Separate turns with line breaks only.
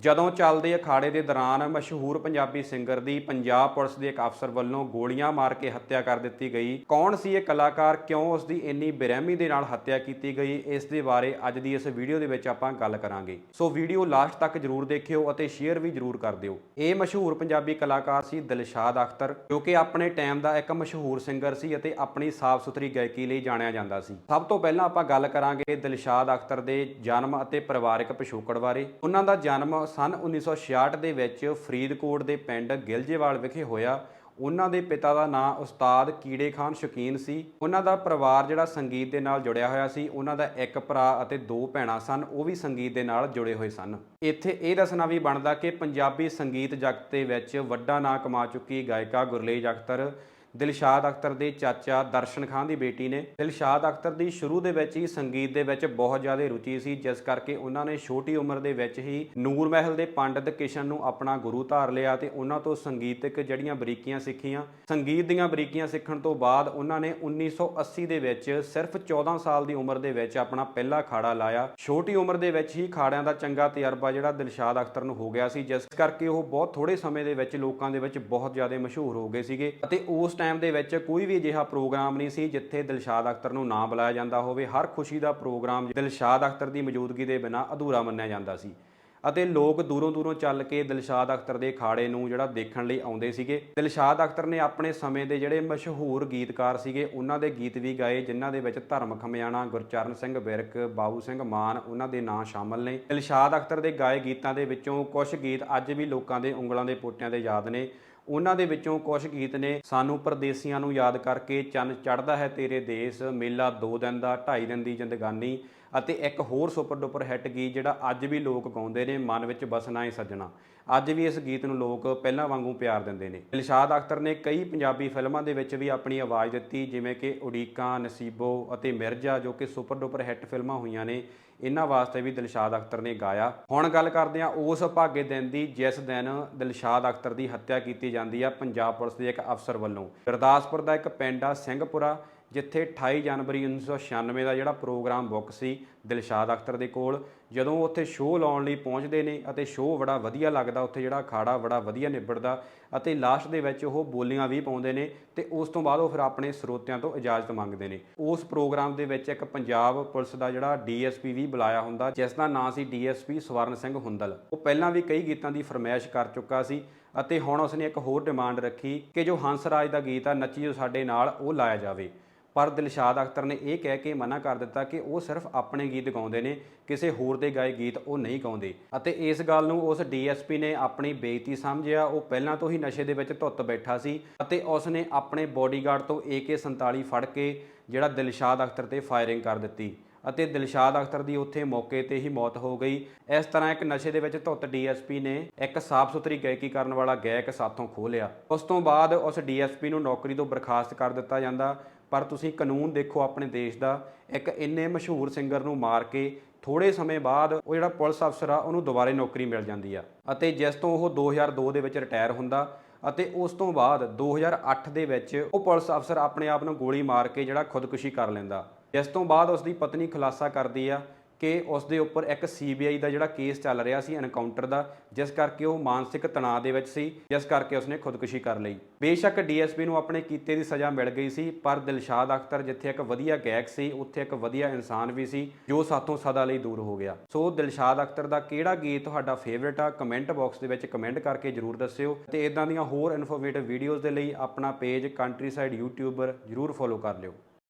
ਜਦੋਂ ਚੱਲਦੇ ਅਖਾੜੇ ਦੇ ਦੌਰਾਨ ਮਸ਼ਹੂਰ ਪੰਜਾਬੀ ਸਿੰਗਰ ਦੀ ਪੰਜਾਬ ਪੁਲਿਸ ਦੇ ਇੱਕ ਅਫਸਰ ਵੱਲੋਂ ਗੋਲੀਆਂ ਮਾਰ ਕੇ ਹੱਤਿਆ ਕਰ ਦਿੱਤੀ ਗਈ, ਕੌਣ ਸੀ ਇਹ ਕਲਾਕਾਰ, ਕਿਉਂ ਉਸ ਦੀ ਇੰਨੀ ਬੇਰਹਿਮੀ ਦੇ ਨਾਲ ਹੱਤਿਆ ਕੀਤੀ ਗਈ, ਇਸ ਦੇ ਬਾਰੇ ਅੱਜ ਦੀ ਇਸ ਵੀਡੀਓ ਦੇ ਵਿੱਚ ਆਪਾਂ ਗੱਲ ਕਰਾਂਗੇ। ਸੋ ਵੀਡੀਓ ਲਾਸਟ ਤੱਕ ਜਰੂਰ ਦੇਖਿਓ ਅਤੇ ਸ਼ੇਅਰ ਵੀ ਜਰੂਰ ਕਰ ਦਿਓ। ਇਹ ਮਸ਼ਹੂਰ ਪੰਜਾਬੀ ਕਲਾਕਾਰ ਸੀ ਦਿਲਸ਼ਾਦ ਅਖਤਰ, ਜੋ ਕਿ ਆਪਣੇ ਟਾਈਮ ਦਾ ਇੱਕ ਮਸ਼ਹੂਰ ਸਿੰਗਰ ਸੀ ਅਤੇ ਆਪਣੀ ਸਾਫ਼ ਸੁਥਰੀ ਗਾਇਕੀ ਲਈ ਜਾਣਿਆ ਜਾਂਦਾ ਸੀ। ਸਭ ਤੋਂ ਪਹਿਲਾਂ ਆਪਾਂ ਗੱਲ ਕਰਾਂਗੇ ਦਿਲਸ਼ਾਦ ਅਖਤਰ ਦੇ ਜਨਮ ਅਤੇ ਪਰਿਵਾਰਕ ਪਿਛੋਕੜ ਬਾਰੇ। ਉਹਨਾਂ ਦਾ ਜਨਮ ਸਨ 1966 ਦੇ ਵਿੱਚ ਫਰੀਦਕੋਟ ਦੇ ਪਿੰਡ ਗਿਲਜੇਵਾਲ ਵਿਖੇ ਹੋਇਆ। ਉਹਨਾਂ ਦੇ ਪਿਤਾ ਦਾ ਨਾਂ ਉਸਤਾਦ ਕੀੜੇ ਖਾਨ ਸ਼ਕੀਨ ਸੀ। ਉਹਨਾਂ ਦਾ ਪਰਿਵਾਰ ਜਿਹੜਾ ਸੰਗੀਤ ਦੇ ਨਾਲ ਜੁੜਿਆ ਹੋਇਆ ਸੀ। ਉਹਨਾਂ ਦਾ ਇੱਕ ਭਰਾ ਅਤੇ ਦੋ ਭੈਣਾਂ ਸਨ। ਉਹ ਵੀ ਸੰਗੀਤ ਦੇ ਨਾਲ ਜੁੜੇ ਹੋਏ ਸਨ। ਇੱਥੇ ਇਹ ਦੱਸਣਾ ਵੀ ਬਣਦਾ ਕਿ ਪੰਜਾਬੀ ਸੰਗੀਤ ਜਗਤ ਦੇ ਵਿੱਚ ਵੱਡਾ ਨਾਂ ਕਮਾ ਚੁੱਕੀ ਗਾਇਕਾ ਗੁਰਲੇਜ ਅਖਤਰ। ਦਿਲਸ਼ਾਦ ਅਖਤਰ ਦੇ ਚਾਚਾ ਦਰਸ਼ਨ ਖਾਨ ਦੀ ਬੇਟੀ ਨੇ। ਦਿਲਸ਼ਾਦ ਅਖਤਰ ਦੀ ਸ਼ੁਰੂ ਦੇ ਵਿੱਚ ਹੀ ਸੰਗੀਤ ਦੇ ਵਿੱਚ ਬਹੁਤ ਜ਼ਿਆਦਾ ਰੁਚੀ ਸੀ, ਜਿਸ ਕਰਕੇ ਉਹਨਾਂ ਨੇ ਛੋਟੀ ਉਮਰ ਦੇ ਵਿੱਚ ਹੀ ਨੂਰ ਮਹਿਲ ਦੇ ਪੰਡਿਤ ਕਿਸ਼ਨ ਨੂੰ ਆਪਣਾ ਗੁਰੂ ਧਾਰ ਲਿਆ ਤੇ ਉਹਨਾਂ ਤੋਂ ਸੰਗੀਤਕ ਜਿਹੜੀਆਂ ਬਰੀਕੀਆਂ ਸਿੱਖੀਆਂ। ਸੰਗੀਤ ਦੀਆਂ ਬਰੀਕੀਆਂ ਸਿੱਖਣ ਤੋਂ ਬਾਅਦ ਉਹਨਾਂ ਨੇ 1980 ਦੇ ਵਿੱਚ ਸਿਰਫ 14 ਸਾਲ ਦੀ ਉਮਰ ਦੇ ਵਿੱਚ ਆਪਣਾ ਪਹਿਲਾ ਖਾੜਾ ਲਾਇਆ। ਛੋਟੀ ਉਮਰ ਦੇ ਵਿੱਚ ਹੀ ਖਾੜਿਆਂ ਦਾ ਚੰਗਾ ਤਜਰਬਾ ਜਿਹੜਾ ਦਿਲਸ਼ਾਦ ਅਖਤਰ ਨੂੰ ਹੋ ਗਿਆ ਸੀ, ਜਿਸ ਕਰਕੇ ਉਹ ਬਹੁਤ ਥੋੜੇ ਸਮੇਂ ਦੇ ਵਿੱਚ ਲੋਕਾਂ ਦੇ ਵਿੱਚ ਬਹੁਤ ਜ਼ਿਆਦਾ ਮਸ਼ਹੂਰ ਹੋ ਗਏ ਸੀਗੇ ਅਤੇ ਉਸ ਟਾਈਮ ਦੇ ਵਿੱਚ ਕੋਈ ਵੀ ਅਜਿਹਾ ਪ੍ਰੋਗਰਾਮ ਨਹੀਂ ਸੀ ਜਿੱਥੇ ਦਿਲਸ਼ਾਦ ਅਖਤਰ ਨੂੰ ਨਾ ਬੁਲਾਇਆ ਜਾਂਦਾ ਹੋਵੇ। ਹਰ ਖੁਸ਼ੀ ਦਾ ਪ੍ਰੋਗਰਾਮ ਦਿਲਸ਼ਾਦ ਅਖਤਰ ਦੀ ਮੌਜੂਦਗੀ ਦੇ ਬਿਨਾਂ ਅਧੂਰਾ ਮੰਨਿਆ ਜਾਂਦਾ ਸੀ ਅਤੇ ਲੋਕ ਦੂਰੋਂ ਦੂਰੋਂ ਚੱਲ ਕੇ ਦਿਲਸ਼ਾਦ ਅਖਤਰ ਦੇ ਖਾੜੇ ਨੂੰ ਜਿਹੜਾ ਦੇਖਣ ਲਈ ਆਉਂਦੇ ਸੀਗੇ। ਦਿਲਸ਼ਾਦ ਅਖਤਰ ਨੇ ਆਪਣੇ ਸਮੇਂ ਦੇ ਜਿਹੜੇ ਮਸ਼ਹੂਰ ਗੀਤਕਾਰ ਸੀਗੇ, ਉਹਨਾਂ ਦੇ ਗੀਤ ਵੀ ਗਾਏ, ਜਿਨ੍ਹਾਂ ਦੇ ਵਿੱਚ ਧਰਮ ਖਮਿਆਣਾ, ਗੁਰਚਰਨ ਸਿੰਘ ਬਿਰਕ ਬਾਬੂ ਸਿੰਘ ਮਾਨ, ਉਹਨਾਂ ਦੇ ਨਾਂ ਸ਼ਾਮਲ ਨੇ। ਦਿਲਸ਼ਾਦ ਅਖਤਰ ਦੇ ਗਾਏ ਗੀਤਾਂ ਦੇ ਵਿੱਚੋਂ ਕੁਝ ਗੀਤ ਅੱਜ ਵੀ ਲੋਕਾਂ ਦੇ ਉਂਗਲਾਂ ਦੇ ਪੋਟਿਆਂ ਦੇ ਯਾਦ ਨੇ। ਉਹਨਾਂ ਦੇ ਵਿੱਚੋਂ ਕੁਝ ਗੀਤ ਨੇ। ਸਾਨੂੰ ਪਰਦੇਸੀਆਂ ਨੂੰ ਯਾਦ ਕਰਕੇ ਚੰਨ ਚੜਦਾ ਹੈ ਤੇਰੇ ਦੇਸ। ਮੇਲਾ 2 ਦਿਨ ਦਾ 2.5 ਦਿਨ ਦੀ ਜ਼ਿੰਦਗਾਨੀ ਅਤੇ ਇੱਕ ਹੋਰ ਸੁਪਰ ਡੁਪਰ ਹਿੱਟ ਗੀਤ ਜਿਹੜਾ ਅੱਜ ਵੀ ਲੋਕ ਗਾਉਂਦੇ ਨੇ, ਮਨ ਵਿੱਚ ਬਸਣਾ ਏ ਸੱਜਣਾ। ਅੱਜ ਵੀ ਇਸ ਗੀਤ ਨੂੰ ਲੋਕ ਪਹਿਲਾਂ ਵਾਂਗੂ ਪਿਆਰ ਦਿੰਦੇ ਨੇ। ਦਿਲਸ਼ਾਦ ਅਖਤਰ ਨੇ ਕਈ ਪੰਜਾਬੀ ਫਿਲਮਾਂ ਦੇ ਵਿੱਚ ਵੀ ਆਪਣੀ ਆਵਾਜ਼ ਦਿੱਤੀ, ਜਿਵੇਂ ਕਿ ਉਡੀਕਾਂ, ਨਸੀਬੋ ਅਤੇ ਮਿਰਜ਼ਾ, ਜੋ ਕਿ ਸੁਪਰ ਡੁਪਰ ਹਿੱਟ ਫਿਲਮਾਂ ਹੋਈਆਂ ਨੇ। ਇਹਨਾਂ ਵਾਸਤੇ ਵੀ ਦਿਲਸ਼ਾਦ ਅਖਤਰ ਨੇ ਗਾਇਆ। ਹੁਣ ਗੱਲ ਕਰਦੇ ਹਾਂ ਉਸ ਭਾਗੇ ਦਿਨ ਦੀ, ਜਿਸ ਦਿਨ ਦਿਲਸ਼ਾਦ ਅਖਤਰ ਦੀ ਹੱਤਿਆ ਕੀਤੀ ਜਾਂਦੀ ਆ ਪੰਜਾਬ ਪੁਲਿਸ ਦੇ ਇੱਕ ਅਫਸਰ ਵੱਲੋਂ। ਗੁਰਦਾਸਪੁਰ ਦਾ ਇੱਕ ਪਿੰਡ ਆ, ਸਿੰਘਪੁਰਾ। ਜਿੱਥੇ 28 ਜਨਵਰੀ 1996 ਦਾ ਜਿਹੜਾ ਪ੍ਰੋਗਰਾਮ ਬੁੱਕ ਸੀ ਦਿਲਸ਼ਾਦ ਅਖਤਰ ਦੇ ਕੋਲ, ਜਦੋਂ ਉੱਥੇ ਸ਼ੋਅ ਲਾਉਣ ਲਈ ਪਹੁੰਚਦੇ ਨੇ ਅਤੇ ਸ਼ੋਅ ਬੜਾ ਵਧੀਆ ਲੱਗਦਾ, ਉੱਥੇ ਜਿਹੜਾ ਅਖਾੜਾ ਬੜਾ ਵਧੀਆ ਨਿਬੜਦਾ ਅਤੇ ਲਾਸਟ ਦੇ ਵਿੱਚ ਉਹ ਬੋਲੀਆਂ ਵੀ ਪਾਉਂਦੇ ਨੇ ਤੇ ਉਸ ਤੋਂ ਬਾਅਦ ਉਹ ਫਿਰ ਆਪਣੇ ਸਰੋਤਿਆਂ ਤੋਂ ਇਜਾਜ਼ਤ ਮੰਗਦੇ ਨੇ। ਉਸ ਪ੍ਰੋਗਰਾਮ ਦੇ ਵਿੱਚ ਇੱਕ ਪੰਜਾਬ ਪੁਲਿਸ ਦਾ ਜਿਹੜਾ ਡੀਐਸਪੀ ਵੀ ਬੁਲਾਇਆ ਹੁੰਦਾ, ਜਿਸ ਦਾ ਨਾਂ ਸੀ ਡੀਐਸਪੀ ਸਵਰਨ ਸਿੰਘ ਹੁੰਦਲ। ਉਹ ਪਹਿਲਾਂ ਵੀ ਕਈ ਗੀਤਾਂ ਦੀ ਫਰਮਾਇਸ਼ ਕਰ ਚੁੱਕਾ ਸੀ ਅਤੇ ਹੁਣ ਉਸਨੇ ਇੱਕ ਹੋਰ ਡਿਮਾਂਡ ਰੱਖੀ ਕਿ ਜੋ ਹੰਸ ਰਾਜ ਦਾ ਗੀਤ ਆ, ਨੱਚੀ ਜੋ ਸਾਡੇ ਨਾਲ, ਉਹ ਲਾਇਆ ਜਾਵੇ। ਪਰ ਦਿਲਸ਼ਾਦ ਅਖਤਰ ਨੇ ਇਹ ਕਹਿ ਕੇ ਮਨਾ ਕਰ ਦਿੱਤਾ ਕਿ ਉਹ ਸਿਰਫ ਆਪਣੇ ਗੀਤ ਗਾਉਂਦੇ ਨੇ, ਕਿਸੇ ਹੋਰ ਦੇ ਗਾਏ ਗੀਤ ਉਹ ਨਹੀਂ ਗਾਉਂਦੇ। ਅਤੇ ਇਸ ਗੱਲ ਨੂੰ ਉਸ ਡੀਐਸਪੀ ਨੇ ਆਪਣੀ ਬੇਇੱਜ਼ਤੀ ਸਮਝਿਆ, ਉਹ ਪਹਿਲਾਂ ਤੋਂ ਹੀ ਨਸ਼ੇ ਦੇ ਵਿੱਚ ਧੁੱਤ ਬੈਠਾ ਸੀ ਅਤੇ ਉਸ ਨੇ ਆਪਣੇ ਬੋਡੀਗਾਰਡ ਤੋਂ AK47 ਫੜ ਕੇ ਜਿਹੜਾ ਦਿਲਸ਼ਾਦ ਅਖਤਰ ਤੇ ਫਾਇਰਿੰਗ ਕਰ ਦਿੱਤੀ ਅਤੇ ਦਿਲਸ਼ਾਦ ਅਖਤਰ ਦੀ ਉੱਥੇ ਮੌਕੇ ਤੇ ਹੀ ਮੌਤ ਹੋ ਗਈ। ਇਸ ਤਰ੍ਹਾਂ ਇੱਕ ਨਸ਼ੇ ਦੇ ਵਿੱਚ ਧੁੱਤ ਡੀਐਸਪੀ ਨੇ ਇੱਕ ਸਾਫ਼ ਸੁਥਰੀ ਗਾਇਕੀ ਕਰਨ ਵਾਲਾ ਗਾਇਕ ਸਾਥੋਂ ਖੋਹ ਲਿਆ। ਉਸ ਤੋਂ ਬਾਅਦ ਉਸ ਡੀਐਸਪੀ ਨੂੰ ਨੌਕਰੀ ਤੋਂ ਬਰਖਾਸਤ ਕਰ ਦਿੱਤਾ ਜਾਂਦਾ ਪਰ ਤੁਸੀਂ ਕਾਨੂੰਨ ਦੇਖੋ ਆਪਣੇ ਦੇਸ਼ ਦਾ, ਇੱਕ ਇੰਨੇ ਮਸ਼ਹੂਰ ਸਿੰਗਰ ਨੂੰ ਮਾਰ ਕੇ ਥੋੜੇ ਸਮੇਂ ਬਾਅਦ ਉਹ ਜਿਹੜਾ ਪੁਲਿਸ ਅਫਸਰ ਆ, ਉਹਨੂੰ ਦੁਬਾਰੇ ਨੌਕਰੀ ਮਿਲ ਜਾਂਦੀ ਆ। ਅਤੇ ਜਿਸ ਤੋਂ ਉਹ 2002 ਦੇ ਵਿੱਚ ਰਿਟਾਇਰ ਹੁੰਦਾ ਅਤੇ ਉਸ ਤੋਂ ਬਾਅਦ 2008 ਦੇ ਵਿੱਚ ਉਹ ਪੁਲਿਸ ਅਫਸਰ ਆਪਣੇ ਆਪ ਨੂੰ ਗੋਲੀ ਮਾਰ ਕੇ ਜਿਹੜਾ ਖੁਦਕੁਸ਼ੀ ਕਰ ਲੈਂਦਾ। ਜਿਸ ਤੋਂ ਬਾਅਦ ਉਸ ਦੀ ਪਤਨੀ ਖੁਲਾਸਾ ਕਰਦੀ ਆ ਕਿ ਉਸ ਦੇ ਉੱਪਰ ਇੱਕ ਸੀਬੀਆਈ ਦਾ ਜਿਹੜਾ ਕੇਸ ਚੱਲ ਰਿਹਾ ਸੀ ਐਨਕਾਊਂਟਰ ਦਾ, ਜਿਸ ਕਰਕੇ ਉਹ ਮਾਨਸਿਕ ਤਣਾਅ ਦੇ ਵਿੱਚ ਸੀ, ਜਿਸ ਕਰਕੇ ਉਸਨੇ ਖੁਦਕੁਸ਼ੀ ਕਰ ਲਈ। ਬੇਸ਼ੱਕ ਡੀਐਸਪੀ ਨੂੰ ਆਪਣੇ ਕੀਤੇ ਦੀ ਸਜ਼ਾ ਮਿਲ ਗਈ ਸੀ, ਪਰ ਦਿਲਸ਼ਾਦ ਅਖਤਰ ਜਿੱਥੇ ਇੱਕ ਵਧੀਆ ਗਾਇਕ ਸੀ, ਉੱਥੇ ਇੱਕ ਵਧੀਆ ਇਨਸਾਨ ਵੀ ਸੀ, ਜੋ ਸਾਥੋਂ ਸਦਾ ਲਈ ਦੂਰ ਹੋ ਗਿਆ। ਸੋ ਦਿਲਸ਼ਾਦ ਅਖਤਰ ਦਾ ਕਿਹੜਾ ਗੀਤ ਤੁਹਾਡਾ ਫੇਵਰਿਟ ਆ ਕਮੈਂਟ ਬਾਕਸ ਦੇ ਵਿੱਚ ਕਮੈਂਟ ਕਰਕੇ ਜਰੂਰ ਦੱਸਿਓ ਤੇ ਇਦਾਂ ਦੀਆਂ ਹੋਰ ਇਨਫੋਰਮੇਟਿਵ ਵੀਡੀਓਜ਼ ਦੇ ਲਈ ਆਪਣਾ ਪੇਜ ਕੰਟਰੀ ਸਾਈਡ ਯੂਟਿਊਬਰ ਜਰੂਰ ਫੋਲੋ ਕਰ ਲਿਓ।